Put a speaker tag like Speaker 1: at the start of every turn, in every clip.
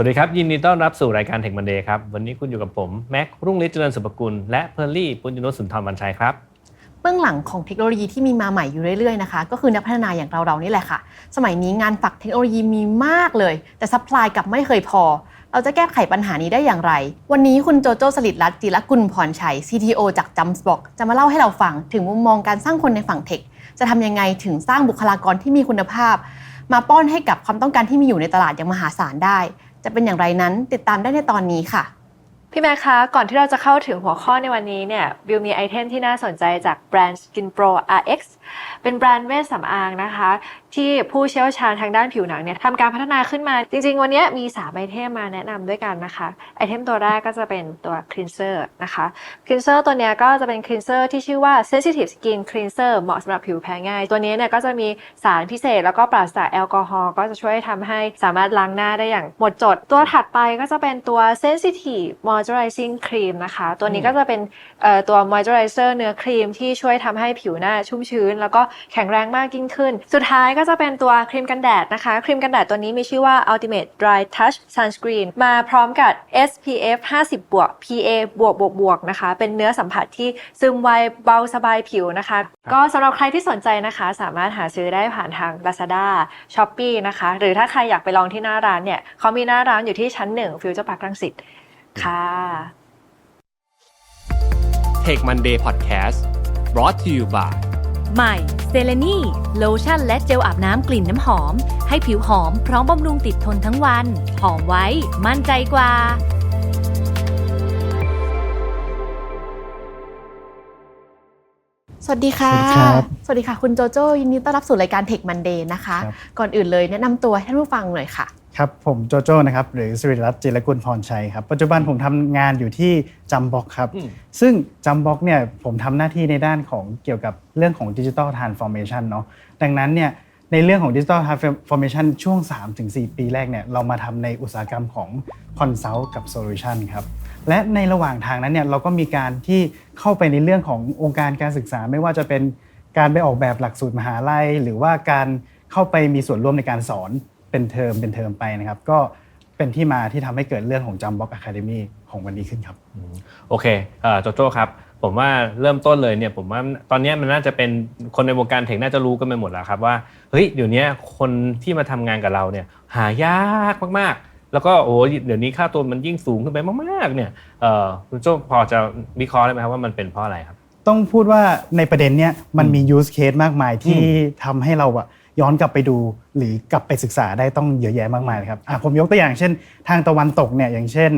Speaker 1: สวัสดีครับ ยินดีต้อนรับสู่รายการ Tech Monday ครับ วันนี้คุณอยู่กับผม แม็กรุ่งฤทธิ์เจริญสุภกุล และเพอร์ลี่ปุญญนุชสุนทรวันชัยครับ
Speaker 2: เบื้องหลังของเทคโนโลยีที่มีมาใหม่อยู่เรื่อยๆนะคะ ก็คือนักพัฒนาอย่างเราๆนี่แหละค่ะ สมัยนี้งานฝักเทคโนโลยีมีมากเลย แต่ซัพพลายกับไม่เคยพอ เราจะแก้ไขปัญหานี้ได้อย่างไร วันนี้คุณโจโจสลิดรัตน์จิรกุลพรชัย CTO จาก Jumpsbox จะมาเล่าให้เราฟังถึงมุมมองการสร้างคนในฝั่งเทคจะทำยังไงถึงสร้างบุคลากรที่มีคุณภาพ มาป้อนให้กับความต้องการที่มีอยู่ในตลาดอย่างมหาศาลได้ จะเป็นอย่างไรนั้นติดตามได้ในตอนนี้ค่ะ
Speaker 3: พี่แม่คะก่อนที่เราจะเข้าถึงหัวข้อในวันนี้เนี่ยบิวมีไอเทมที่น่าสนใจจากแบรนด์ Skin Pro RX เป็นแบรนด์เวชสำอางนะคะ ที่ผู้เชี่ยวชาญทางด้านผิวหนังเนี่ยทำการพัฒนาขึ้นมา จริง ๆ วันนี้มี3ไอเทมมาแนะนำด้วยกันนะคะ ไอเทมตัวแรกก็จะเป็นตัว cleanser นะคะ cleanser ตัวนี้ก็จะเป็น cleanser ที่ชื่อว่า sensitive skin cleanser เหมาะสำหรับผิวแพ้ง่าย ตัวนี้เนี่ยก็จะมีสารพิเศษแล้วก็ปราศจากแอลกอฮอล์ก็จะช่วยทำให้สามารถล้างหน้าได้อย่างหมดจด ตัวถัดไปก็จะเป็นตัว sensitive moisturizing cream นะคะ ตัวนี้ก็จะเป็นตัว moisturizer เนื้อครีมที่ช่วยทำให้ผิวหน้าชุ่มชื้น แล้วก็แข็งแรงมากยิ่งขึ้น สุดท้ายก็จะเป็นตัวครีมกันแดดนะคะ ครีมกันแดดตัวนี้มีชื่อว่า ultimate dry touch sunscreen มาพร้อมกับ SPF 50 บวก PA บวกบวกบวกนะคะ เป็นเนื้อสัมผัสที่ซึมไวเบาสบายผิวนะคะ ก็สำหรับใครที่สนใจนะคะ สามารถหาซื้อได้ผ่านทาง Lazada Shopee นะคะ หรือถ้าใครอยากไปลองที่หน้าร้านเนี่ยเขามีหน้าร้านอยู่ที่ชั้นหนึ่งฟิวเจอร์พาร์ครังสิตค่ะ
Speaker 1: Tech Monday Podcast brought to you by
Speaker 4: ใหม่เซเลนีโลชั่นและเจลอาบน้ำกลิ่นน้ำหอม ให้ผิวหอมพร้อมบำรุงติดทนทั้งวัน หอมไว้ มั่นใจกว่า
Speaker 2: สวัสดีค่ะ
Speaker 5: สวัสดีครับ
Speaker 2: สวัสดีค่ะ คุณโจโจยินดีต้อนรับสู่รายการ Tech Monday นะคะ
Speaker 5: ครับ
Speaker 2: ก่อนอื่นเลยแนะนำตัวให้ท่านผู้ฟังหน่อยค่ะ
Speaker 5: ครับผมโจโจ้นะครับหรือสิริรัตน์จิรกุลพรชัยครับปัจจุบันผมทำงานอยู่ที่จัมบ็อกครับ
Speaker 1: อืม
Speaker 5: ซึ่งจัมบ็อกเนี่ยผมทำหน้าที่ในด้านของเกี่ยวกับเรื่องของดิจิ t a ลทรานส์ฟอร์เมชันเนาะดังนั้นเนี่ยในเรื่องของดิจิ t a ลทรานส์ฟอร์เมชันช่วง 3-4 ปีแรกเนี่ยเรามาทำในอุตสาหกรรมของคอนซัลท์กับโซลูชันครับและในระหว่างทางนั้นเนี่ยเราก็มีการที่เข้าไปในเรื่องขององค์การการศึกษาไม่ว่าจะเป็น การไปออกแบบหลักสูตรมหาลัย หรือว่าการเข้าไปมีส่วนร่วมในการสอน เป็นเทอมเป็นเทอมไปนะครับ ก็เป็นที่มาที่ทำให้เกิดเรื่องของจัมบ็อกอะคาเดมีของวันนี้ขึ้นครับ
Speaker 1: โอเคเอ่อโจโจ้ครับผมว่าเริ่มต้นเลยเนี่ยผมว่าตอนเนี้ยมันน่าจะเป็นคนในวงการเทคน่าจะรู้กันไปหมดแล้วครับว่าเฮ้ยเดี๋ยวนี้คนที่มาทำงานกับเราเนี่ยหายากมากๆ แล้วก็โอ้โหเดี๋ยวนี้ค่าตัวมันยิ่งสูงขึ้นไปมากๆเนี่ยเอ่อคุณโจ้พอจะวิเคราะห์ได้ไหมครับว่ามันเป็นเพราะอะไรครับ
Speaker 5: ต้องพูดว่าในประเด็นเนี้ยมันมี use case มากมายที่
Speaker 1: อื
Speaker 5: ทำให้เราอะ ย้อนกลับไปดูหรือกลับไปศึกษาได้ต้องเยอะแยะมากมายเลยครับอะผมยกตัวอย่างเช่น ทางตะวันตกเนี่ยอย่างเช่น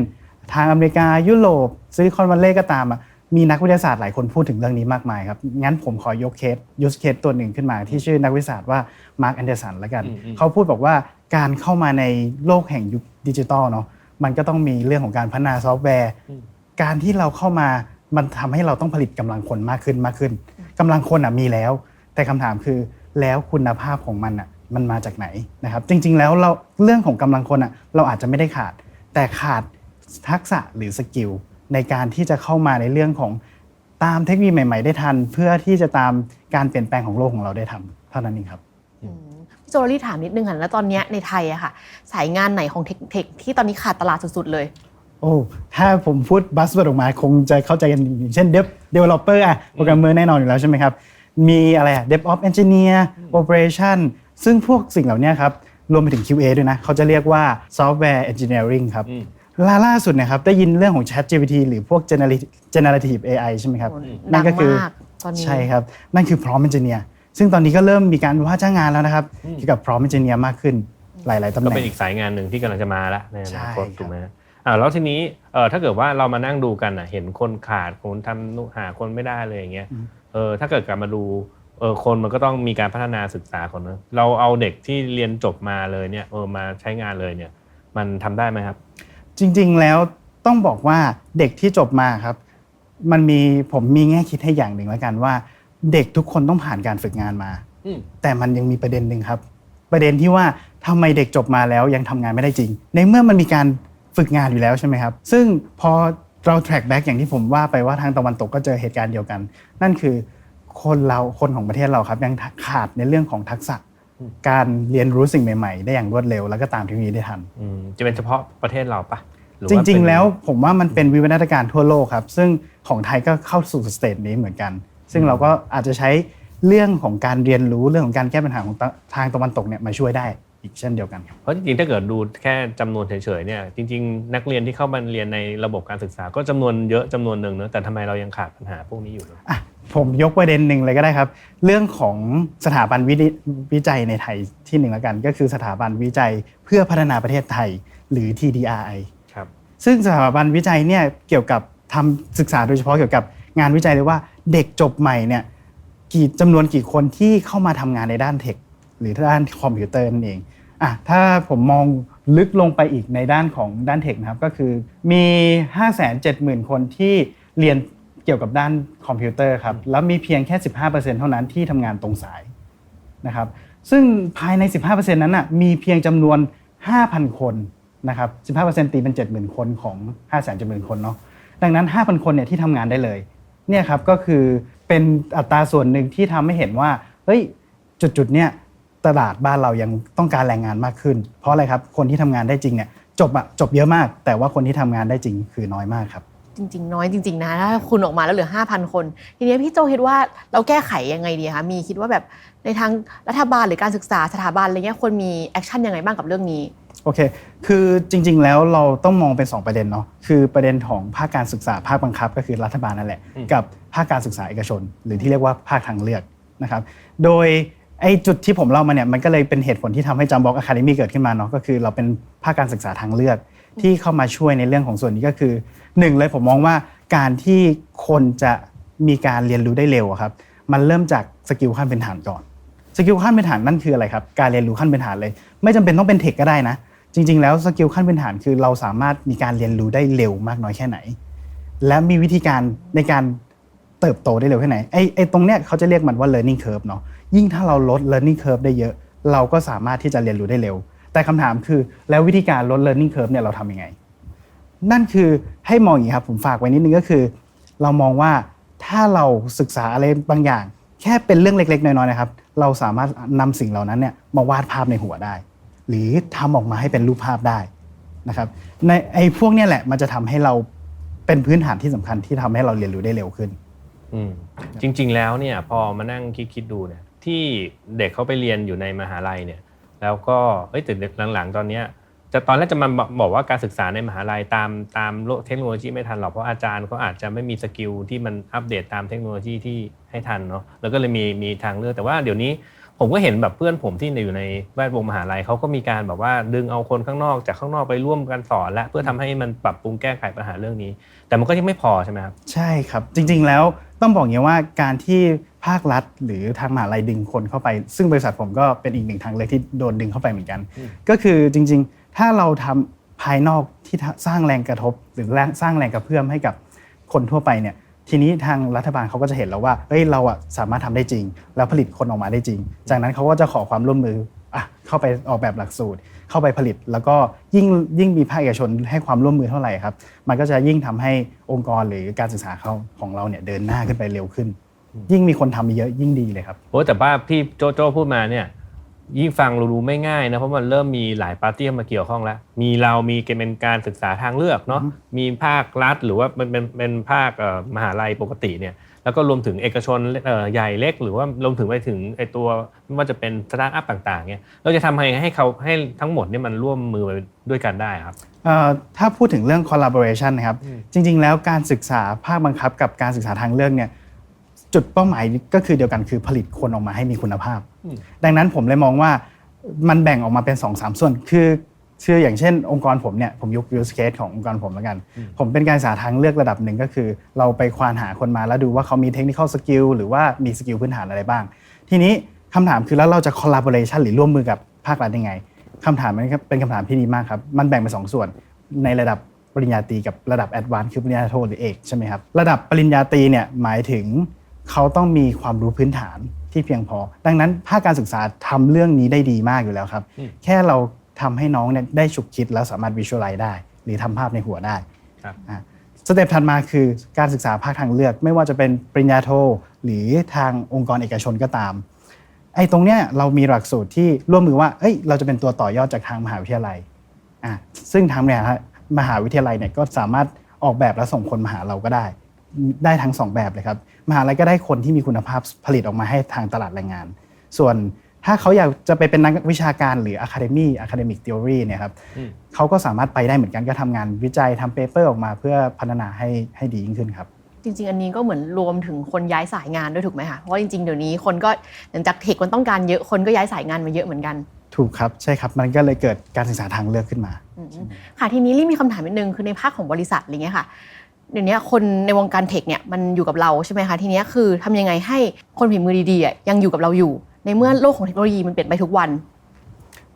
Speaker 5: ทางอเมริกายุโรปซิลิคอนวัลเลย์ก็ตามอะมีนักวิทยาศาสตร์หลายคนพูดถึงเรื่องนี้มากมายครับ งั้นผมขอยกเคส use case ตัวหนึ่งขึ้นมา ที่ชื่อนักวิทยาศาสตร์ว่ามาร์คแอนเดอร์สันแล้วกัน
Speaker 1: อืมอืม
Speaker 5: เขาพูดบอกว่าการเข้ามาในโลกแห่งยุคดิจิตอลเนาะมันก็ต้องมีเรื่องของการพัฒนาซอฟต์แวร์ การที่เราเข้ามามันทำให้เราต้องผลิตกำลังคนมากขึ้นมากขึ้นกำลังคนอะมีแล้ว แต่คำถามคือ แล้วคุณภาพของมันอะมันมาจากไหนนะครับ จริง ๆ แล้วเราเรื่องของกำลังคนอะเราอาจจะไม่ได้ขาด แต่ขาดทักษะหรือสกิลในการที่จะเข้ามาในเรื่องของตามเทคโนโลยีใหม่ ๆ ได้ทัน เพื่อที่จะตามการเปลี่ยนแปลงของโลกของเราได้ทันเท่านั้นเองครับ
Speaker 2: พี่โจลี่ถามนิดนึงค่ะแล้วตอนเนี้ยในไทยอะค่ะสายงานไหนของเทคเทคที่ตอนนี้ขาดตลาดสุดๆเลย
Speaker 5: โอ้ถ้าผมพูดบัสเวิร์ดออกมาคงจะเข้าใจกันอย่างเช่น Dev Developer อะโปรแกรมเมอร์แน่นอนอยู่แล้วใช่ไหมครับ มีอะไรอะ DevOps Engineer Operation ซึ่งพวกสิ่งเหล่านี้ครับ รวมไปถึง QA ด้วยนะ เขาจะเรียกว่า Software Engineering ครับ
Speaker 1: อืม
Speaker 5: ล่าล่าสุดเนะครับ ได้ยินเรื่องของ Chat GPT หรือพวก Generative Generative AI ใช่ไหมครับ
Speaker 2: โอ้
Speaker 5: นั่นก็คือ
Speaker 2: ดังมากตอนนี้
Speaker 5: ใช่ครับ นั่นคือ Prompt Engineer ซึ่งตอนนี้ก็เริ่มมีการว่าจ้างงานแล้วนะครับ เกี่ยวกับ Prompt Engineer มากขึ้นหลาย ๆตำแห
Speaker 1: ก็
Speaker 5: น่ง
Speaker 1: เป็นอีกสายงานหนึ่งที่กำลังจะมาละในอนาคต
Speaker 5: ใช่ครับ
Speaker 1: ถูกไหมฮะอ่าแล้วทีนี้เออถ้าเกิดว่าเรามานั่งดูกันอะเห็นคนขาดคนทำนู่นหาคนไม่ได้เลยอย่างเงี้ย เออถ้าเกิดกลับมาดูเออคนมันก็ต้องมีการพัฒนาศึกษาคนนะเราเอาเด็กที่เรียนจบมาเลยเนี่ยเออมาใช้งานเลยเนี่ยมันทำได้ไหมครับ
Speaker 5: จริงๆแล้วต้องบอกว่าเด็กที่จบมาครับ มันมีผมมีแง่คิดให้อย่างหนึ่งแล้วกันว่า เด็กทุกคนต้องผ่านการฝึกงานมา
Speaker 1: อืม
Speaker 5: แต่มันยังมีประเด็นหนึ่งครับ ประเด็นที่ว่าทำไมเด็กจบมาแล้วยังทำงานไม่ได้จริง ในเมื่อมันมีการฝึกงานอยู่แล้วใช่ไหมครับ ซึ่งพอ เรา track back อย่างที่ผมว่าไปว่าทางตะวันตกก็เจอเหตุการณ์เดียวกัน นั่นคือคนเราคนของประเทศเราครับยังขาดในเรื่องของทักษะการเรียนรู้สิ่งใหม่ๆ ได้อย่างรวดเร็ว แล้วก็ตามเทคโนโลยีได้ทัน
Speaker 1: อืมจะเป็นเฉพาะประเทศเราปะหอ
Speaker 5: จ
Speaker 1: ว่า
Speaker 5: ริง
Speaker 1: เป็น
Speaker 5: ๆแล้วผมว่ามันเป็นวิวัฒนาการทั่วโลกครับ ซึ่งของไทยก็เข้าสู่สเตจนี้เหมือนกัน ซึ่งเราก็อาจจะใช้เรื่องของการเรียนรู้เรื่องของการแก้ปัญหาของตะทางตะวันตกเนี่ยมาช่วยได้ อีกเช่นเดียวกันครับ
Speaker 1: เพราะจริงๆ ถ้าเกิดดูแค่จำนวนเฉยๆเนี่ยจริง ๆ นักเรียนที่เข้ามาเรียนในระบบการศึกษา ก็จำนวนเยอะจำนวนหนึ่งเนอะแต่ทำไมเรายังขาดปัญหาพวกนี้อยู่เนอะ
Speaker 5: อะผมยกประเด็นหนึ่งเลยก็ได้ครับ เรื่องของสถาบันวิวิจัยในไทยที่หนึ่งแล้วกัน ก็คือสถาบันวิจัยเพื่อพัฒนาประเทศไทยหรือ TDRI
Speaker 1: ครับ
Speaker 5: ซึ่งสถาบันวิจัยเนี่ยเกี่ยวกับทำศึกษาโดยเฉพาะเกี่ยวกับงานวิจัยเลยว่าเด็กจบใหม่เนี่ยกี่จำนวนกี่คนที่เข้ามาทำงานในด้านเทค หรือด้านคอมพิวเตอร์นั่นเองอะถ้าผมมองลึกลงไปอีกในด้านของด้านเทคนะครับก็คือมี 570,000 คนที่เรียนเกี่ยวกับด้านคอมพิวเตอร์ครับแล้วมีเพียงแค่ 15%เท่านั้นที่ทำงานตรงสายนะครับซึ่งภายใน 15%นั้นน่ะมีเพียงจำนวน 5,000 คนนะครับ 15%ตีเป็น 70,000 คนของ 570,000 คนเนาะดังนั้น 5,000 คนเนี่ยที่ทำงานได้เลยเนี่ยครับก็คือเป็นอัตราส่วนหนึ่งที่ทำให้เห็นว่าเฮ้ยจุดๆเนี่ย ตลาดบ้านเรายังต้องการแรงงานมากขึ้น เพราะอะไรครับคนที่ทำงานได้จริงเนี่ยจบอะจบเยอะมาก แต่ว่าคนที่ทำงานได้จริงคือน้อยมากครับ
Speaker 2: จริง ๆ น้อยจริง ๆ นะถ้าคุณออกมาแล้วเหลือ 5,000 คน ทีนี้พี่โจคิดว่าเราแก้ไขยังไงดีคะมีคิดว่าแบบในทางรัฐบาลหรือการศึกษาสถาบันอะไรเงี้ยควรมีแอคชั่นยังไงบ้างกับเรื่องนี้
Speaker 5: โอเค คือจริง ๆ แล้วเราต้องมองเป็น 2 ประเด็นเนาะ คือประเด็นของภาคการศึกษาภาคบังคับ ก็คือรัฐบาลนั่นแหละ
Speaker 1: อืม
Speaker 5: กับภาคการศึกษาเอกชน หรือที่เรียกว่าภาคทางเลือกนะครับ โดย ไอ้จุดที่ผมเล่ามาเนี่ยมันก็เลยเป็นเหตุผลที่ทำให้จัมบ็อกอะคาเดมี่เกิดขึ้นมาเนาะก็คือเราเป็นภาคการศึกษาทางเลือกที่เข้ามาช่วยในเรื่องของส่วนนี้ก็คือหนึ่งเลยผมมองว่าการที่คนจะมีการเรียนรู้ได้เร็วครับ มันเริ่มจากสกิลขั้นพื้นฐานก่อนสกิลขั้นพื้นฐานนั่นคืออะไรครับการเรียนรู้ขั้นพื้นฐานเลย ไม่จำเป็นต้องเป็นเทคก็ได้นะ จริง ๆ แล้วสกิลขั้นพื้นฐานคือเราสามารถมีการเรียนรู้ได้เร็วมากน้อยแค่ไหน และมีวิธีการในการเติบโตได้เร็วแค่ไหนไอ้ไอ้ตรงเนี้ยเขาจะเรียกมันว่า learning curve เนาะ ยิ่งถ้าเราลด learning curve ได้เยอะ เราก็สามารถที่จะเรียนรู้ได้เร็ว แต่คำถามคือแล้ววิธีการลด learning curve เนี่ยเราทำยังไง นั่นคือให้มองอย่างนี้ครับผมฝากไว้นิดนึงก็คือ เรามองว่าถ้าเราศึกษาอะไรบางอย่าง แค่เป็นเรื่องเล็ก ๆ น้อยๆนะครับ เราสามารถนำสิ่งเหล่านั้นเนี่ยมาวาดภาพในหัวได้ หรือทำออกมาให้เป็นรูปภาพได้นะครับในไอ้พวกเนี้แหละมันจะทำให้เราเป็นพื้นฐานที่สำคัญที่ทำให้เราเรียนรู้ได้เร็วขึ้น
Speaker 1: อืจริง ๆ แล้วเนี่ยพอมานั่งคิดๆดูเนี่ย ที่เด็กเขาไปเรียนอยู่ในมหาลัยเนี่ย แล้วก็เอ้ยแต่เด็กหลังๆ ตอนเนี้ยจะตอนแรกจะมาบอกบอกว่าการศึกษาในมหาลัยตามตามโลกเทคโนโลยีไม่ทันหรอกเพราะอาจารย์เขาอาจจะไม่มีสกิลที่มันอัปเดตตามเทคโนโลยีที่ให้ทันเนาะแล้วก็เลยมีมีทางเลือกแต่ว่าเดี๋ยวนี้ ผมก็เห็นแบบเพื่อนผมที่อยู่ในแวดวงมหาลัยเขาก็มีการแบบว่าดึงเอาคนข้างนอกจากข้างนอกไปร่วมกันสอน และเพื่อทำให้มันปรับปรุงแก้ไขปัญหาเรื่องนี้ แต่มันก็ยังไม่พอใช่ไหมครับ
Speaker 5: ใช่ครับจริง ๆ แล้วต้องบอกอย่างนี้ว่าการที่ภาครัฐ หรือทางมหาลัยดึงคนเข้าไป ซึ่งบริษัทผมก็เป็นอีกหนึ่งทางเลือกที่โดนดึงเข้าไปเหมือนกัน
Speaker 1: อืม
Speaker 5: ก็คือจริง ๆ ถ้าเราทำภายนอกที่สร้างแรงกระทบ หรือแรงสร้างแรงกระเพื่อมให้กับคนทั่วไปเนี่ย ทีนี้ทางรัฐบาลเขาก็จะเห็นแล้วว่าเฮ้ยเราอะสามารถทำได้จริง แล้วผลิตคนออกมาได้จริง จากนั้นเขาก็จะขอความร่วมมืออะเข้าไปออกแบบหลักสูตร เข้าไปผลิต แล้วก็ยิ่งยิ่งมีภาคเอกชนให้ความร่วมมือเท่าไหร่ครับ มันก็จะยิ่งทำให้องค์กรหรือการศึกษาเขาของเราเนี่ยเดินหน้าขึ้นไปเร็วขึ้น ยิ่งมีคนทำเยอะยิ่งดีเลยครับ
Speaker 1: โอ้แต่ว่าที่โจโจ้พูดมาเนี่ย ยิ่งฟังรู้ไม่ง่ายนะเพราะมันเริ่มมีหลายปาร์ตี้เข้ามาเกี่ยวข้องแล้ว มีเรามีเป็นการศึกษาทางเลือกเนาะ
Speaker 5: อือฮึ
Speaker 1: มีภาครัฐหรือว่าเป็นเป็นเป็นภาคเอ่อมหาลัยปกติเนี่ยแล้วก็รวมถึงเอกชนเอ่อใหญ่เล็ก หรือว่ารวมถึงไปถึงไอตัวไม่ว่าจะเป็นสตาร์ทอัพต่างๆเนี่ยเราจะทำให้ให้เขาให้ทั้งหมดเนี่ยมันร่วมมือไปด้วยกันได้ครับ
Speaker 5: เอ่อถ้าพูดถึงเรื่อง collaboration นะครับจริง ๆ แล้วการศึกษาภาคบังคับ กับการศึกษาทางเลือกเนี่ยจุดเป้าหมายก็คือเดียวกันคือผลิตคนออกมาให้มีคุณภาพ
Speaker 1: อืม
Speaker 5: ดังนั้นผมเลยมองว่ามันแบ่งออกมาเป็น2อสส่วน คือคืออย่างเช่น องค์กรผมเนี่ยผมยก use case ขององค์กรผมแล้วกัน ผมเป็นการศึกษาทางเลือกระดับหนึ่งก็คือ เราไปควานหาคนมาแล้วดูว่าเขามี technical skill หรือว่ามีสกิลพื้นฐานอะไรบ้าง ทีนี้คำถามคือแล้วเราจะ collaboration หรือร่วมมือกับภาครัฐยังไงคำถามมันเป็นคำถามที่ดีมากครับ มันแบ่งเป็นสองส่วนในระดับปริญญาตรีกับระดับแอดวานซ์คือปริญญาโทหรือเอกใช่ไหมครับ ระดับปริญญาตรีเนี่ยหมายถึงเขาต้องมีความรู้พื้นฐาน ที่เพียงพอ ดังนั้นภาคการศึกษาทำเรื่องนี้ได้ดีมากอยู่แล้วครับ
Speaker 1: อืม
Speaker 5: แค่เราทำให้น้องเนี่ยได้ฉุกคิดแล้วสามารถวิชวลไลซ์ได้ หรือทำภาพในหัวได้
Speaker 1: ครับ
Speaker 5: อะสเต็ปถัดมาคือการศึกษาภาคทางเลือก ไม่ว่าจะเป็นปริญญาโท หรือทางองค์กรเอกชนก็ตามไอ้ตรงเนี้ยเรามีหลักสูตรที่ร่วมมือว่าเอ้ยเราจะเป็นตัวต่อยอดจากทางมหาวิทยาลัยอะซึ่งทางเนี่ยฮะมหาวิทยาลัยเนี่ยก็สามารถออกแบบและส่งคนมาหาเราก็ได้ ได้ทั้งสองแบบเลยครับมหาลัยก็ได้คนที่มีคุณภาพผลิตออกมาให้ทางตลาดแรงงาน ส่วนถ้าเขาอยากจะไปเป็นนักวิชาการหรือ Academy Academic Theory เนี่ยครับ
Speaker 1: อืม
Speaker 5: เขาก็สามารถไปได้เหมือนกันก็ทำงานวิจัยทำเปเปอร์ออกมาเพื่อพัฒนาให้ให้ดียิ่งขึ้นครับ
Speaker 2: จริง ๆ อันนี้ก็เหมือนรวมถึงคนย้ายสายงานด้วยถูกไหมคะเพราะว่าจริง ๆ เดี๋ยวนี้คนก็หลังจากเทคมันต้องการเยอะคนก็ย้ายสายงานมาเยอะเหมือนกัน
Speaker 5: ถูกครับใช่ครับมันก็เลยเกิดการศึกษาทางเลือกขึ้นมา
Speaker 2: อืมค่ะทีนี้ลี่มีคำถามนิดนึงคือในภาคของบริษัทอะไรเงี้ยค่ะ เดี๋ยวนี้คนในวงการเทคเนี่ยมันอยู่กับเราใช่ไหมคะทีนี้คือทำยังไงให้คนฝีมือดีๆยังอยู่กับเราอยู่ ในเมื่อโลกของเทคโนโลยีมันเปลี่ยนไปทุกวัน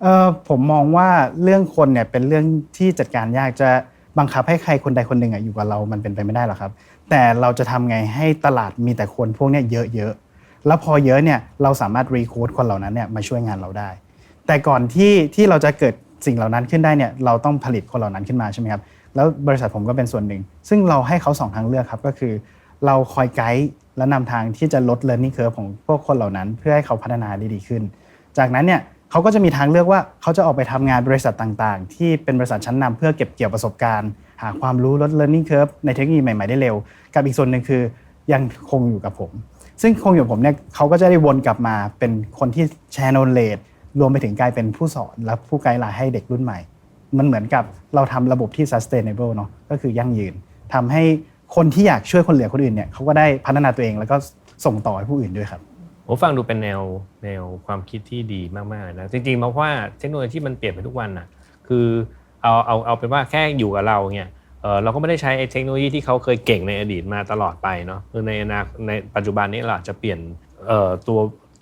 Speaker 5: เออผมมองว่าเรื่องคนเนี่ยเป็นเรื่องที่จัดการยากจะบังคับให้ใครคนใดคนหนึ่งอะอยู่กับเรา มันเป็นไปไม่ได้หรอกครับ แต่เราจะทำไงให้ตลาดมีแต่คนพวกนี้เยอะๆแล้วพอเยอะเนี่ยเราสามารถรีคูดคนเหล่านั้นเนี่ยมาช่วยงานเราได้ แต่ก่อนที่ที่เราจะเกิดสิ่งเหล่านั้นขึ้นได้เนี่ยเราต้องผลิตคนเหล่านั้นขึ้นมาใช่ไหมครับ แล้วบริษัทผมก็เป็นส่วนหนึ่ง ซึ่งเราให้เขาสองทางเลือกครับ ก็คือ เราคอยไกด์และนำทางที่จะลด learning curve ของพวกคนเหล่านั้น เพื่อให้เขาพัฒนาได้ดีขึ้น จากนั้นเนี่ยเขาก็จะมีทางเลือกว่าเขาจะออกไปทำงานบริษัทต่างๆ ที่เป็นบริษัทชั้นนำเพื่อเก็บเกี่ยวประสบการณ์ หาความรู้ลด learning curve ในเทคโนโลยีใหม่ๆได้เร็ว กับอีกส่วนหนึ่งคือยังคงอยู่กับผม ซึ่งคงอยู่กับผมเนี่ยเขาก็จะได้วนกลับมาเป็นคนที่แชร์ knowledge รวมไปถึงกลายเป็นผู้สอนและผู้ไกด์ไลน์ให้เด็กรุ่นใหม่ มันเหมือนกับเราทำระบบที่ sustainable เนาะก็คือยั่งยืนทำให้คนที่อยากช่วยคนเหลือคนอื่นเนี่ยเขาก็ได้พัฒนาตัวเองแล้วก็ส่งต่อให้ผู้อื่นด้วยครับ
Speaker 1: ผมฟังดูเป็นแนวแนวความคิดที่ดีมากๆนะจริงๆเพราะว่าเทคโนโลยีมันเปลี่ยนไปทุกวันนะคือเอาเอาเอาเป็นว่าแค่อยู่กับเราเนี่ยเราก็ไม่ได้ใช้เทคโนโลยีที่เขาเคยเก่งในอดีตมาตลอดไปเนาะคือในอนาคตในปัจจุบันนี้เราจะเปลี่ยนตัว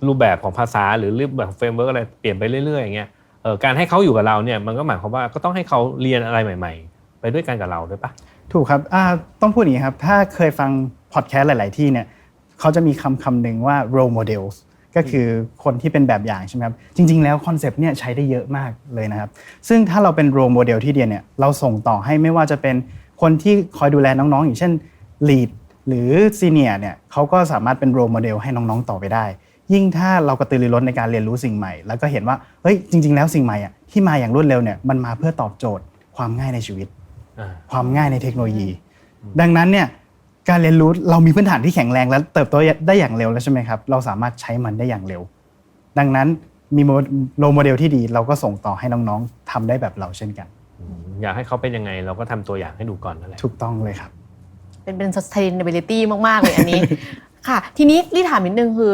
Speaker 1: รูปแบบของภาษาหรือรูปแบบเฟรมเวิร์กอะไรเปลี่ยนไปเรื่อยๆอย่างเงี้ย การให้เขาอยู่กับเราเนี่ยมันก็หมายความว่าก็ต้องให้เขาเรียนอะไรใหม่ ๆ ไปด้วยกันกับเราด้วยปะ
Speaker 5: ถูกครับต้องพูดอย่างนี้ครับ ถ้าเคยฟังพอดแคสต์หลาย ๆ ที่เนี่ยเขาจะมีคำคำหนึ่งว่า role models ก็คือคนที่เป็นแบบอย่างใช่ไหมครับ จริง ๆ แล้วคอนเซปต์เนี่ยใช้ได้เยอะมากเลยนะครับ ซึ่งถ้าเราเป็น role model ที่เดียเนี่ยเราส่งต่อให้ไม่ว่าจะเป็นคนที่คอยดูแลน้อง ๆ อย่างเช่น lead หรือ senior เนี่ยเขาก็สามารถเป็น role model ให้น้อง ๆ ต่อไปได้ ยิ่งถ้าเรากระตือรือร้นในการเรียนรู้สิ่งใหม่ แล้วก็เห็นว่าเฮ้ยจริง ๆ แล้วสิ่งใหม่อะที่มาอย่างรวดเร็วเนี่ยมันมาเพื่อตอบโจทย์ความง่ายในชีวิต
Speaker 1: อ่า
Speaker 5: ความง่ายในเทคโนโลยี ดังนั้นเนี่ยการเรียนรู้เรามีพื้นฐานที่แข็งแรงและเติบโตได้อย่างเร็วแล้วใช่ไหมครับเราสามารถใช้มันได้อย่างเร็ว ดังนั้นมีโรโมเดลที่ดี เราก็ส่งต่อให้น้องๆทำได้แบบเราเช่นกัน
Speaker 1: อืมอยากให้เขาเป็นยังไงเราก็ทำตัวอย่างให้ดูก่อนนั่นแหละ
Speaker 5: ถูกต้องเลยครับ
Speaker 2: เป็นเป็น sustainability มากๆเลยอันนี้ ค่ะ ทีนี้รีถามนิดนึงคือ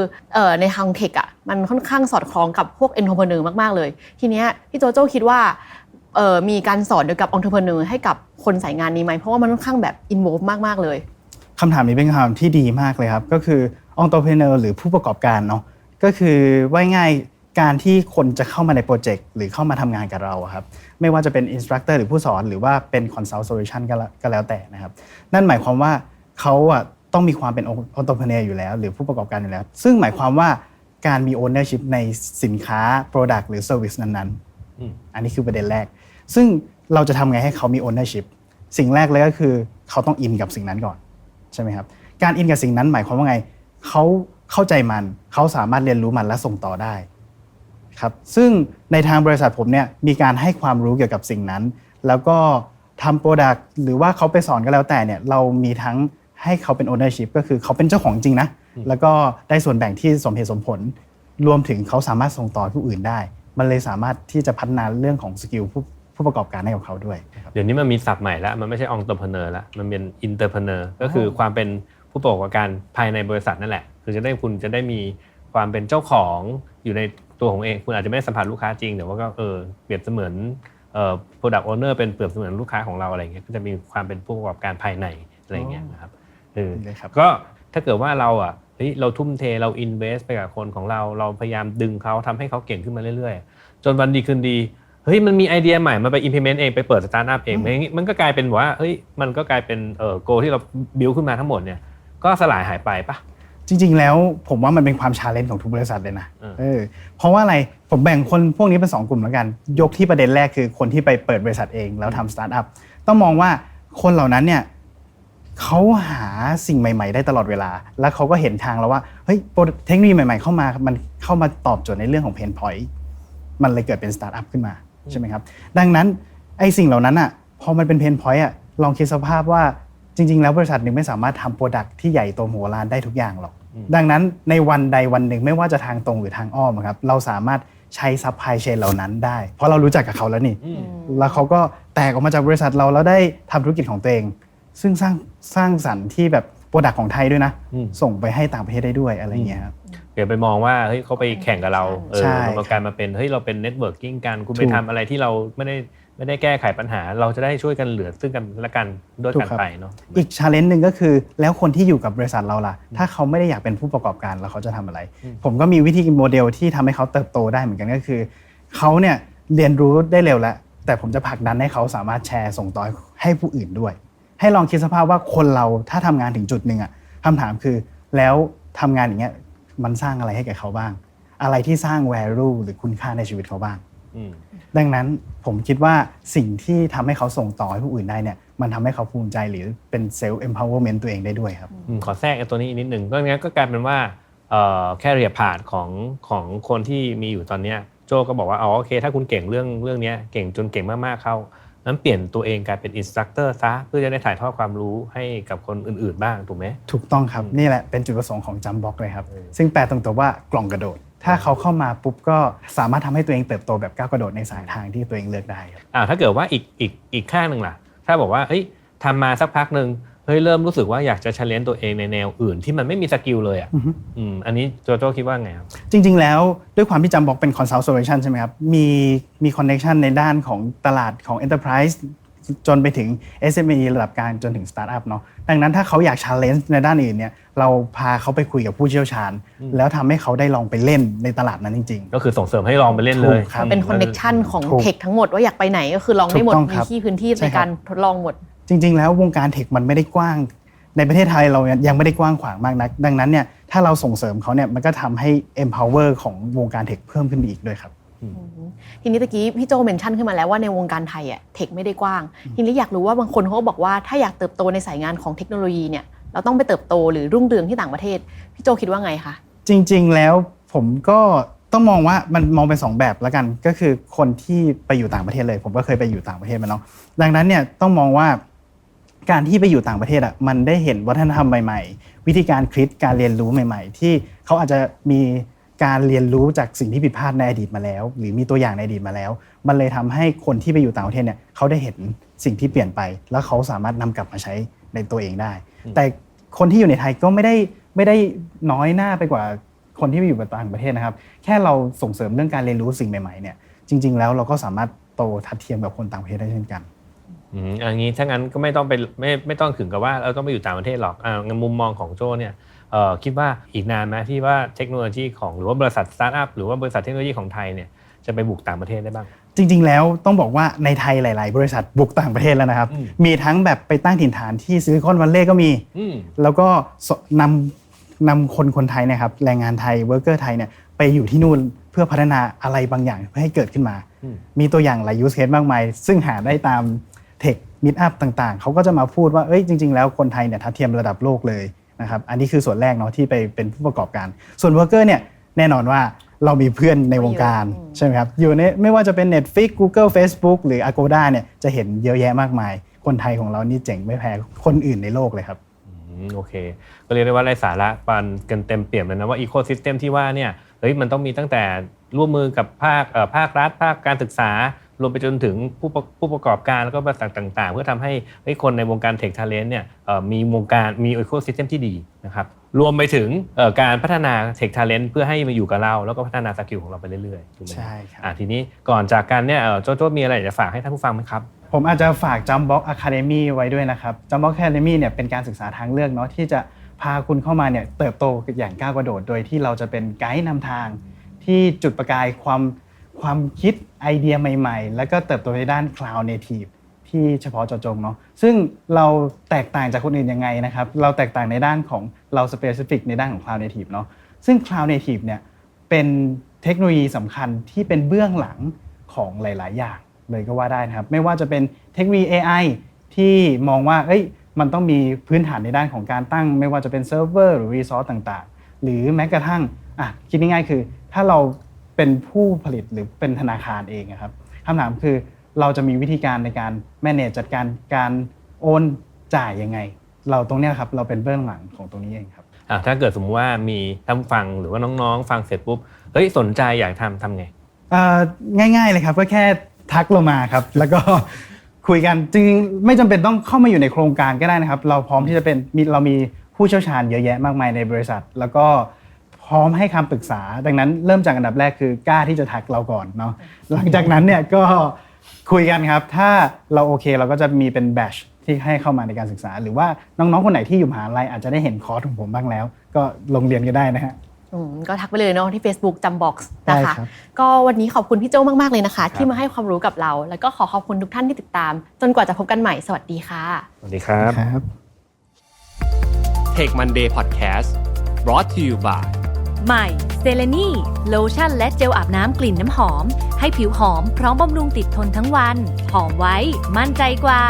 Speaker 2: ในทางเทคอะมันค่อนข้างสอดคล้องกับพวก entrepreneur มาก ๆ เลย ทีเนี้ยพี่โจโจ้คิดว่ามีการสอนเกี่ยวกับ entrepreneur ให้กับคนสายงานนี้ไหมเพราะว่ามันค่อนข้างแบบ involve มากๆเลย
Speaker 5: คำถามนี้เป็นคำถามที่ดีมากเลยครับ ก็คือ entrepreneur หรือผู้ประกอบการเนาะก็คือว่าง่ายการที่คนจะเข้ามาในโปรเจกต์หรือเข้ามาทำงานกับเราครับไม่ว่าจะเป็น instructor หรือผู้สอนหรือว่าเป็น consult solution ก็แล้วก็แล้วแต่นะครับ นั่นหมายความว่าเขาอะ ต้องมีความเป็น entrepreneur อยู่แล้ว หรือผู้ประกอบการอยู่แล้ว ซึ่งหมายความว่าการมี ownership ในสินค้า product หรือ service นั้นๆ
Speaker 1: อืม
Speaker 5: อันนี้คือประเด็นแรก ซึ่งเราจะทำไงให้เขามี ownership สิ่งแรกเลยก็คือเขาต้องอินกับสิ่งนั้นก่อนใช่ไหมครับ การอินกับสิ่งนั้นหมายความว่าไงเขาเข้าใจมันเขาสามารถเรียนรู้มันและส่งต่อได้ครับ ซึ่งในทางบริษัทผมเนี่ยมีการให้ความรู้เกี่ยวกับสิ่งนั้น แล้วก็ทำโปรดักต์หรือว่าเขาไปสอนก็แล้วแต่เนี่ยเรามีทั้ง ให้เขาเป็น ownership ก็คือเขาเป็นเจ้าของจริงนะ แล้วก็ได้ส่วนแบ่งที่สมเหตุสมผล รวมถึงเขาสามารถส่งต่อให้ผู้อื่นได้ มันเลยสามารถที่จะพัฒนาเรื่องของสกิลผู้ผู้ประกอบการให้กับเขาด้วยครับ
Speaker 1: เดี๋ยวนี้มันมีศัพท์ใหม่แล้ว มันไม่ใช่ entrepreneur แล้ว มันเป็น entrepreneur ก็คือความเป็นผู้ประกอบการภายในบริษัทนั่นแหละ คือจะได้คุณจะได้มีความเป็นเจ้าของอยู่ในตัวของเอง คุณอาจจะไม่ได้สัมผัสลูกค้าจริง แต่ว่าก็เออเปรียบเสมือนเอ่อ product owner เป็นเปรียบเสมือนลูกค้าของเราอะไรเงี้ย ก็จะมีความเป็นผู้ประกอบการภายในอะไรเงี้ยนะครับ เออ
Speaker 5: ดีเลยครับ
Speaker 1: ก็ถ้าเกิดว่าเราอะเฮ้ยเราทุ่มเทเรา invest ไปกับคนของเราเราพยายามดึงเขาทำให้เขาเก่งขึ้นมาเรื่อยๆ จนวันดีคืนดีเฮ้ยมันมีไอเดียใหม่มาไป implement เองไปเปิดสตาร์ทอัพเองอย่างงี้มันก็กลายเป็นว่าเฮ้ยมันก็กลายเป็นเอ่อ goal ที่เรา build ขึ้นมาทั้งหมดเนี่ยก็สลายหายไปปะ
Speaker 5: จริง ๆ แล้วผมว่ามันเป็นความชาเลนจ์ของทุกบริษัทเลยนะ
Speaker 1: อืม
Speaker 5: เออเพราะว่าอะไรผมแบ่งคนพวกนี้เป็นสองกลุ่มแล้วกัน ยกที่ประเด็นแรกคือคนที่ไปเปิดบริษัทเองแล้วทำสตาร์ทอัพต้องมองว่าคนเหล่านั้นเนี่ย เขาหาสิ่งใหม่ ๆ ได้ตลอดเวลา แล้วเขาก็เห็นทางแล้วว่าเฮ้ยโปรเทคโนโลยีใหม่ ๆ เข้ามา มันเข้ามาตอบโจทย์ในเรื่องของเพนพอยต์มันเลยเกิดเป็นสตาร์ทอัพขึ้นมาใช่ไหมครับ ดังนั้นไอ้สิ่งเหล่านั้นอะพอมันเป็นเพนพอยต์อะลองคิดสภาพว่าจริง ๆ แล้วบริษัทหนึ่งไม่สามารถทำโปรดักที่ใหญ่โตโมโหลานได้ทุกอย่างหรอก ดังนั้นในวันใดวันหนึ่งไม่ว่าจะทางตรงหรือทางอ้อมอะครับเราสามารถใช้ซัพพลายเชนเหล่านั้นได้ เพราะเรารู้จักกับเขาแล้วนี่ แล้วเขาก็แตกออกมาจากบริษัทเราแล้วได้ทำธุรกิจของตัวเอง ซึ่งสร้างสร้างสรรค์ที่แบบโปรดักของไทยด้วยนะ
Speaker 1: อืม
Speaker 5: ส่งไปให้ต่างประเทศได้ด้วยอะไรเงี้ยครับ
Speaker 1: เดี๋ยวไปมองว่าเฮ้ยเขาไปแข่งกับเราเออ
Speaker 5: ใช่
Speaker 1: เรากลายมาเป็นเฮ้ยเราเป็นเน็ตเวิร์กิ่งกันคุณไป
Speaker 5: ถูก
Speaker 1: ทำอะไรที่เราไม่ได้ไม่ได้แก้ไขปัญหา เราจะได้ช่วยกันเหลือซึ่งกันและกันด้วย
Speaker 5: ถู
Speaker 1: กัน
Speaker 5: กครับ
Speaker 1: ไปเนาะ
Speaker 5: อีกชาเลนจ์หนึ่งก็คือ แล้วคนที่อยู่กับบริษัทเราล่ะ ถ้าเขาไม่ได้อยากเป็นผู้ประกอบการแล้วเขาจะทำอะไรผมก็มีวิธีโมเดลที่ทำให้เขาเติบโตได้เหมือนกันก็คือ เขาเนี่ยเรียนรู้ได้เร็วแล้ว แต่ผมจะผลักดันให้เขาสามารถแชร์ส่งต่อให้ผู้อื่นด้วย ให้ลองคิดสภาพว่าคนเราถ้าทำงานถึงจุดหนึ่งอะคำถามคือแล้วทำงานอย่างเงี้ยมันสร้างอะไรให้แก่เขาบ้าง อะไรที่สร้าง value หรือคุณค่าในชีวิตเขาบ้าง
Speaker 1: อืม
Speaker 5: ดังนั้นผมคิดว่าสิ่งที่ทำให้เขาส่งต่อให้ผู้อื่นได้เนี่ยมันทำให้เขาภูมิใจหรือเป็น self empowerment ตัวเองได้ด้วยครับ
Speaker 1: อืมขอแทรกไอ้ตัวนี้อีกนิดหนึ่งก็งั้นก็กลายเป็นว่าเอ่อแค่เรียผ่านของของคนที่มีอยู่ตอนเนี้ยโจก็บอกว่าอ๋อโอเค ถ้าคุณเก่งเรื่องเรื่องเนี้ยเก่งจนเก่งมากๆเข้า นั้นเปลี่ยนตัวเองกลายเป็นอินสตรัคเตอร์ซะเพื่อจะได้ถ่ายทอดความรู้ให้กับคนอื่นๆบ้างถูกไหม
Speaker 5: ถูกต้องครับ นี่แหละเป็นจุดประสงค์ของจัมบ็อกเลยครับ ซึ่งแปลตรงตัวว่ากล่องกระโดด ถ้าเขาเข้ามาปุ๊บก็สามารถทำให้ตัวเองเติบโตแบบก้าวกระโดดในสายทางที่ตัวเองเลือกได้ครับ
Speaker 1: อ่าถ้าเกิดว่าอีกอีกอีกข้างหนึ่งล่ะ ถ้าบอกว่าเฮ้ยทำมาสักพักหนึ่ง เฮ้ยเริ่มรู้สึกว่าอยากจะเชลเลนตัวเองในแนวอื่นที่มันไม่มีสกิลเลยอะ
Speaker 5: อือฮึ
Speaker 1: อืมอันนี้โจโจคิดว่าไงครับ
Speaker 5: จริง ๆ แล้วด้วยความที่จัมบ็อกเป็น consult solution ใช่ไหมครับ มีมีคอนเน c t ชันในด้านของตลาดของ enterprise จนไปถึง SME ระดับกลางจนถึง startup เนาะดังนั้นถ้าเขาอยาก challenge ในด้านอื่นเนี่ยเราพาเขาไปคุยกับผู้เชี่ยวชาญ แล้วทำให้เขาได้ลองไปเล่นในตลาดนั้นจริง
Speaker 1: ก็คือส่งเสริมให้ลองไปเล่นเลย
Speaker 5: ถูกครับ
Speaker 2: เป็นคอนเน็ชันของ
Speaker 5: ถูก
Speaker 2: เทคทั้งหมดว่าอยากไปไหนก็คือลองได้หมด
Speaker 5: ถูกต้อง
Speaker 2: มี
Speaker 5: ครับ
Speaker 2: ที่พื้นที่
Speaker 5: ใช่
Speaker 2: ใน
Speaker 5: ครับ
Speaker 2: การทดลองหมด
Speaker 5: จริง ๆ แล้ววงการเทคมันไม่ได้กว้าง ในประเทศไทยเรายังไม่ได้กว้างขวางมากนัก ดังนั้นเนี่ยถ้าเราส่งเสริมเขาเนี่ยมันก็ทำให้ empower ของวงการเทคเพิ่มขึ้นไปอีกด้วยครับ
Speaker 2: ทีนี้ตะกี้พี่โจเมนชั่นขึ้นมาแล้วว่าในวงการไทยอะเทคไม่ได้กว้าง ทีนี้อยากรู้ว่าบางคนเขาก็บอกว่าถ้าอยากเติบโตในสายงานของเทคโนโลยีเนี่ยเราต้องไปเติบโตหรือรุ่งเรืองที่ต่างประเทศ พี่โจคิดว่าไงคะ
Speaker 5: จริง ๆ แล้วผมก็ต้องมองว่ามันมองเป็นสองแบบแล้วกัน ก็คือคนที่ไปอยู่ต่างประเทศเลย ผมก็เคยไปอยู่ต่างประเทศมาเนาะดังนั้นเนี่ยต้องมองว่า การที่ไปอยู่ต่างประเทศอะมันได้เห็นวัฒนธรรมใหม่ๆ วิธีการคิดการเรียนรู้ใหม่ ๆ ที่เขาอาจจะมีการเรียนรู้จากสิ่งที่ผิดพลาดในอดีตมาแล้ว หรือมีตัวอย่างในอดีตมาแล้ว มันเลยทำให้คนที่ไปอยู่ต่างประเทศเนี่ยเขาได้เห็นสิ่งที่เปลี่ยนไป แล้วเขาสามารถนำกลับมาใช้ในตัวเองได้ แต่คนที่อยู่ในไทยก็ไม่ได้ไม่ได้น้อยหน้าไปกว่าคนที่ไปอยู่ต่างประเทศนะครับ แค่เราส่งเสริมเรื่องการเรียนรู้สิ่งใหม่ๆเนี่ยจริง ๆ แล้วเราก็สามารถโตทัดเทียมกับคนต่างประเทศได้เช่นกัน
Speaker 1: อืมอันนี้ถ้างั้นก็ไม่ต้องไปไม่ไม่ต้องถึงกับว่าเราต้องไปอยู่ต่างประเทศหรอกอ่างั้นมุมมองของโจเนี่ยเอ่อคิดว่าอีกนานไหมที่ว่าเทคโนโลยีของหรือว่าบริษัทสตาร์ทอัพหรือว่าบริษัทเทคโนโลยีของไทยเนี่ยจะไปบุกต่างประเทศได้บ้าง
Speaker 5: จริง ๆ แล้วต้องบอกว่าในไทยหลาย ๆ บริษัทบุกต่างประเทศแล้วนะครับ
Speaker 1: อืม
Speaker 5: มีทั้งแบบไปตั้งถิ่นฐานที่ซิลิคอนวัลเลย์ก็มี
Speaker 1: อืม
Speaker 5: แล้วก็สนำนำคนคนไทยเนะครับแรงงานไทยเวิร์กเกอร์ไทยเนี่ยไปอยู่ที่นู่นเพื่อพัฒนาอะไรบางอย่างเพื่อให้เกิดขึ้นมา
Speaker 1: อืม
Speaker 5: มีตัวอย่างหลายยูสเคสมากมาย ซึ่งหาได้ตาม เทคมิดอัพต่างๆ เขาก็จะมาพูดว่าเอ้ยจริง ๆ แล้วคนไทยเนี่ยทัดเทียมระดับโลกเลยนะครับอันนี้คือส่วนแรกเนาะที่ไปเป็นผู้ประกอบการ ส่วนเวิร์กเกอร์เนี่ยแน่นอนว่าเรามีเพื่อนในวงการ
Speaker 2: อืม
Speaker 5: ใช่ไหมครับอยู่ในไม่ว่าจะเป็น Netflix Google Facebook หรือ Agoda เนี่ยจะเห็นเยอะแยะมากมาย คนไทยของเรานี่เจ๋งไม่แพ้คนอื่นในโลกเลยครับ
Speaker 1: อืมโอเค ก็เรียกได้ว่าไร้สาระปันกันเต็มเปี่ยมเลยนะว่าอีโคซิสเต็มที่ว่าเนี่ยเฮ้ยมันต้องมีตั้งแต่ร่วมมือกับภาคเอ่อภาครัฐภาคการศึกษา รวมไปจนถึงผู้ประผู้ประกอบการแล้วก็บริษัทต่างๆ เพื่อทำให้เฮ้ยคนในวงการเทคท a เลนต์เนี่ยเอ่อมีวงการมีอีโคซิสเต็มที่ดีนะครับรวมไปถึงเอ่อการพัฒนาเทคท a เลนต์เพื่อให้มาอยู่กับเรา แล้วก็พัฒนาสกิลของเราไปเรื่อยๆถูกไหม
Speaker 5: ใช่ครับ
Speaker 1: อะทีนี้ก่อนจากกันเนี่ยเอ่อโจโจ้มีอะไรอยากจะฝากให้ท่านผู้ฟังไหมครับ
Speaker 5: ผมอาจจะฝาก Jumpbox Academy ไว้ด้วยนะครับ Jumpbox Academy เนี่ยเป็นการศึกษาทางเลือกเนาะที่จะพาคุณเข้ามาเนี่ยเติบโตอย่างก้าวกระโดด โดยที่เราจะเป็นไกด์นำทางที่จุดประกายความ ความคิดไอเดียใหม่ ๆ แล้วก็เติบโตในด้าน Cloud Native ที่เฉพาะเจาะจงเนาะซึ่งเราแตกต่างจากคนอื่นยังไงนะครับ เราแตกต่างในด้านของเรา specific ในด้านของ Cloud Native เนาะซึ่ง Cloud Native เนี่ยเป็นเทคโนโลยีสำคัญที่เป็นเบื้องหลังของหลาย ๆ อย่าง เลยก็ว่าได้นะครับ ไม่ว่าจะเป็นเทคโนโลยี AI ที่มองว่าเอ้ยมันต้องมีพื้นฐานในด้านของการตั้ง ไม่ว่าจะเป็นเซิร์ฟเวอร์หรือรีซอสต่าง ๆ หรือแม้กระทั่งอะคิดง่ายๆคือ ถ้าเรา เป็นผู้ผลิตหรือเป็นธนาคารเองอะครับคำถามคือเราจะมีวิธีการในการ manage จัดการการโอนจ่ายยังไง เราตรงเนี้ยครับเราเป็นเบื้องหลังของตรงนี้เองครับ
Speaker 1: อะถ้าเกิดสมมติว่ามีท่านฟังหรือว่าน้องๆ ฟังเสร็จปุ๊บเฮ้ยสนใจอยากทำทำไง
Speaker 5: เอ่อง่ายๆเลยครับก็แค่ทักเรามาครับ แล้วก็คุยกันจริงๆไม่จำเป็นต้องเข้ามาอยู่ในโครงการก็ได้นะครับ เราพร้อมที่จะเป็นมีเรามีผู้เชี่ยวชาญเยอะแยะมากมายในบริษัท แล้วก็ พร้อมให้คำปรึกษา ดังนั้นเริ่มจากอันดับแรกคือกล้าที่จะทักเราก่อนเนาะหลังจากนั้นเนี่ยก็คุยกันครับ ถ้าเราโอเคเราก็จะมีเป็นแบชที่ให้เข้ามาในการศึกษา หรือว่าน้องๆคนไหนที่อยู่มหาลัยอาจจะได้เห็นคอร์สของผมบ้างแล้ว ก็ลงเรียนก็ได้นะฮะ
Speaker 2: อืมก็ทักไปเลยเนาะที่ Facebook จำบ็อกซ์
Speaker 5: ได้
Speaker 2: นะคะ
Speaker 5: ครับ
Speaker 2: ก็วันนี้ขอบคุณพี่โจมาก ๆ เลยนะคะ ที่มาให้ความรู้กับเรา แล้วก็ขอขอบคุณทุกท่านที่ติดตาม จนกว่าจะพบกันใหม่ สวัสดีค่ะ
Speaker 1: สวัสดีครับ
Speaker 5: ครับ
Speaker 6: Take Monday Podcast brought to you by
Speaker 4: ใหม่เซเลนีโลชั่นและเจลอาบน้ำกลิ่นน้ำหอม ให้ผิวหอมพร้อมบำรุงติดทนทั้งวัน หอมไว้ มั่นใจกว่า